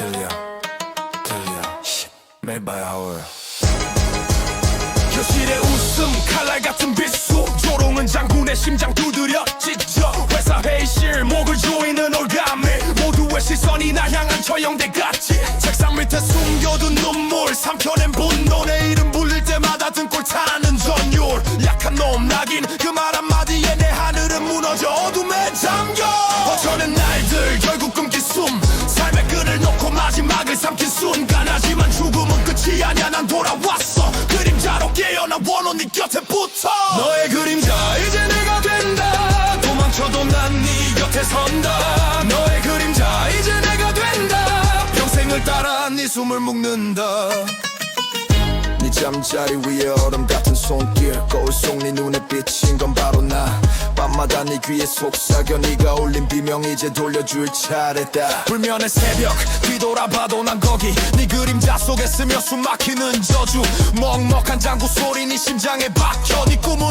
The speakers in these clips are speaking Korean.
들려. 들려. 매일 봐야 하울. 교실의 웃음 칼날 같은 비수. 조롱은 장군의 심장 두드려 찢어. 회사 회의실 목을 조이는 올가미. 모두의 시선이 나 향한 처형대 같이. 책상 밑에 숨겨둔 눈물 삼켜 숨을 묶는다. 네 잠자리 위에 얼음 같은 손길 거울 속 네 눈에 비친 건 바로 나. 밤마다 네 귀에 속삭여 네가 올린 비명 이제 돌려줄 차례다. 불면의 새벽 뒤돌아봐도 난 거기. 네 그림자 속에 스며 숨 막히는 저주. 먹먹한 장구 소리 네 심장에 박혀 네 꿈은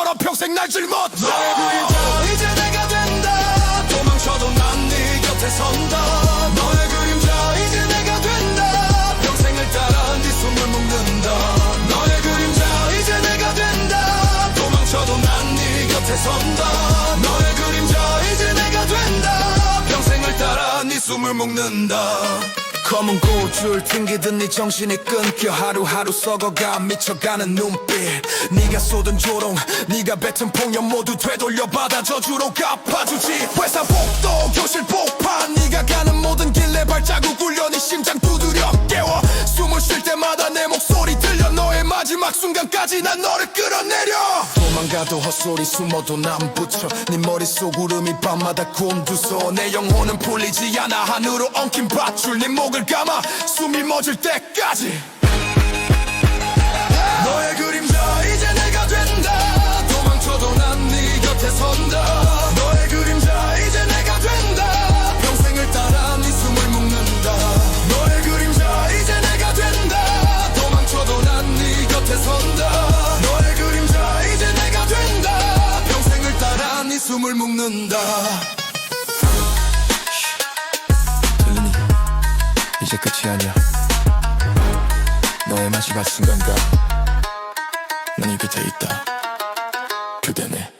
사슬처럼 평생 날 짊었어 너의 그림자 이제 내가 된다. 도망쳐도 난 네 곁에 선다. 너의 그림자 이제 내가 된다. 도망쳐도 난 네 곁에 선다. 너의 그림자 이제 내가 된다. 평생을 따라 네 숨을 묶는다 검은 고줄 튕기듯 네 정신이 끊겨 하루하루 썩어가 미쳐가는 눈빛. 네가 쏟은 조롱 네가 뱉은 폭력 모두 되돌려 받아 저주로 갚아주지. 회사 복도 교실 폭판 네가 가는 모든 길 내 발자국 울려 네 심장 두드려 깨워. 숨을 쉴 때마다 내 목소리 들려 마지막 순간까지 난 너를 끌어내려. 도망가도 헛소리 숨어도 난 붙여 네 머릿속 울음이 밤마다 곤두서. 내 영혼은 풀리지 않아. 하늘로 엉킨 밧줄 네 목을 감아. 숨이 멎을 때까지. 너의 그림 숨을 묶는다. 들리니 이제 끝이 아니야. 너의 마지막 순간과 난이 끝에 있다. 그대네.